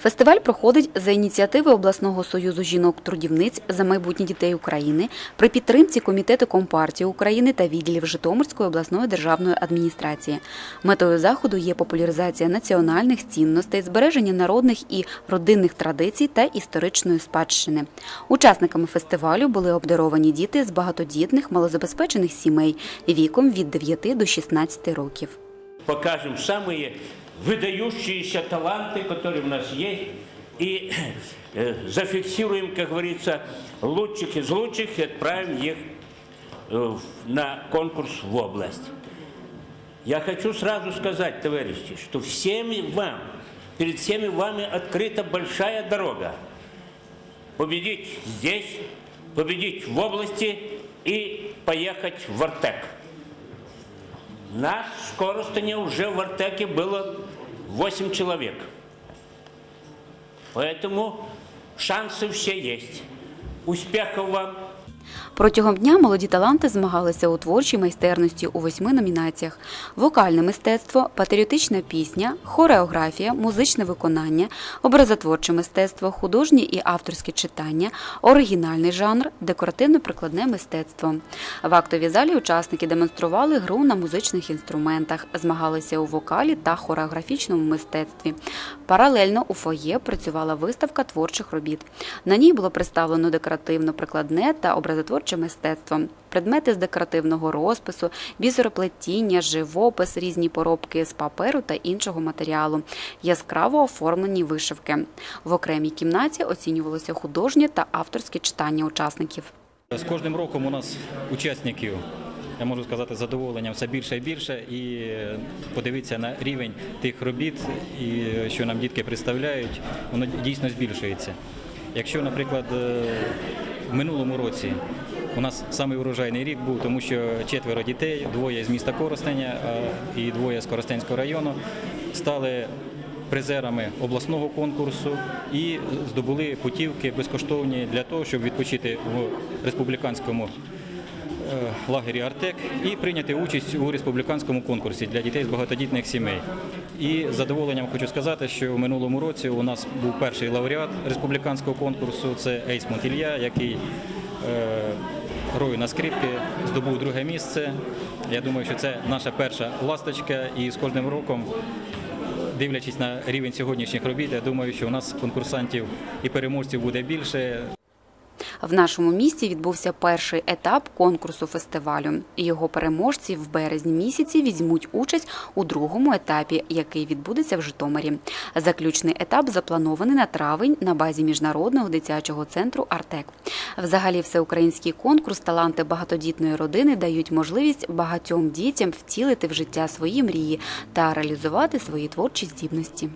Фестиваль проходить за ініціативи обласного союзу жінок-трудівниць за майбутнє дітей України при підтримці комітету Компартії України та відділів Житомирської обласної державної адміністрації. Метою заходу є популяризація національних цінностей, збереження народних і родинних традицій та історичної спадщини. Учасниками фестивалю були обдаровані діти з багатодітних малозабезпечених сімей віком від 9 до 16 років. покажем самые выдающиеся таланты, которые у нас есть, и э, зафиксируем, как говорится, лучших из лучших и отправим их э, на конкурс в область. Я хочу сразу сказать, товарищи, что всеми вам, перед всеми вами открыта большая дорога. Победить здесь, победить в области и поехать в Артек. Нас в Коростене уже в Артеке было 8 человек. Поэтому шансы все есть. Успехов вам! Протягом дня молоді таланти змагалися у творчій майстерності у восьми номінаціях: вокальне мистецтво, патріотична пісня, хореографія, музичне виконання, образотворче мистецтво, художнє і авторське читання, оригінальний жанр, декоративно-прикладне мистецтво. В актовій залі учасники демонстрували гру на музичних інструментах, змагалися у вокалі та хореографічному мистецтві. Паралельно у фоє працювала виставка творчих робіт. На ній було представлено декоративно-прикладне та образотворче мистецтво, предмети з декоративного розпису, бісероплетіння, живопис, різні поробки з паперу та іншого матеріалу, яскраво оформлені вишивки. В окремій кімнаті оцінювалося художнє та авторське читання учасників. З кожним роком у нас учасників, я можу сказати, з задоволенням все більше і більше. І подивитися на рівень тих робіт, що нам дітки представляють, воно дійсно збільшується. Якщо, наприклад, е, в минулому році. У нас самий урожайний рік був, тому що четверо дітей, двоє з міста Коростеня і двоє з Коростенського району, стали призерами обласного конкурсу і здобули путівки безкоштовні для того, щоб відпочити в республіканському лагері Артек і прийняти участь у республіканському конкурсі для дітей з багатодітних сімей. І з задоволенням хочу сказати, що в минулому році у нас був перший лауреат республіканського конкурсу. Це Ейс Монтілья, який е, грою на скрипки здобув друге місце. Я думаю, що це наша перша ласточка, і з кожним роком дивлячись на рівень сьогоднішніх робіт, я думаю, що у нас конкурсантів і переможців буде більше. В нашому місті відбувся перший етап конкурсу фестивалю. Його переможці в березні місяці візьмуть участь у другому етапі, який відбудеться в Житомирі. Заключний етап запланований на травень на базі міжнародного дитячого центру Артек. Взагалі, всеукраїнський конкурс таланти багатодітної родини дають можливість багатьом дітям втілити в життя свої мрії та реалізувати свої творчі здібності.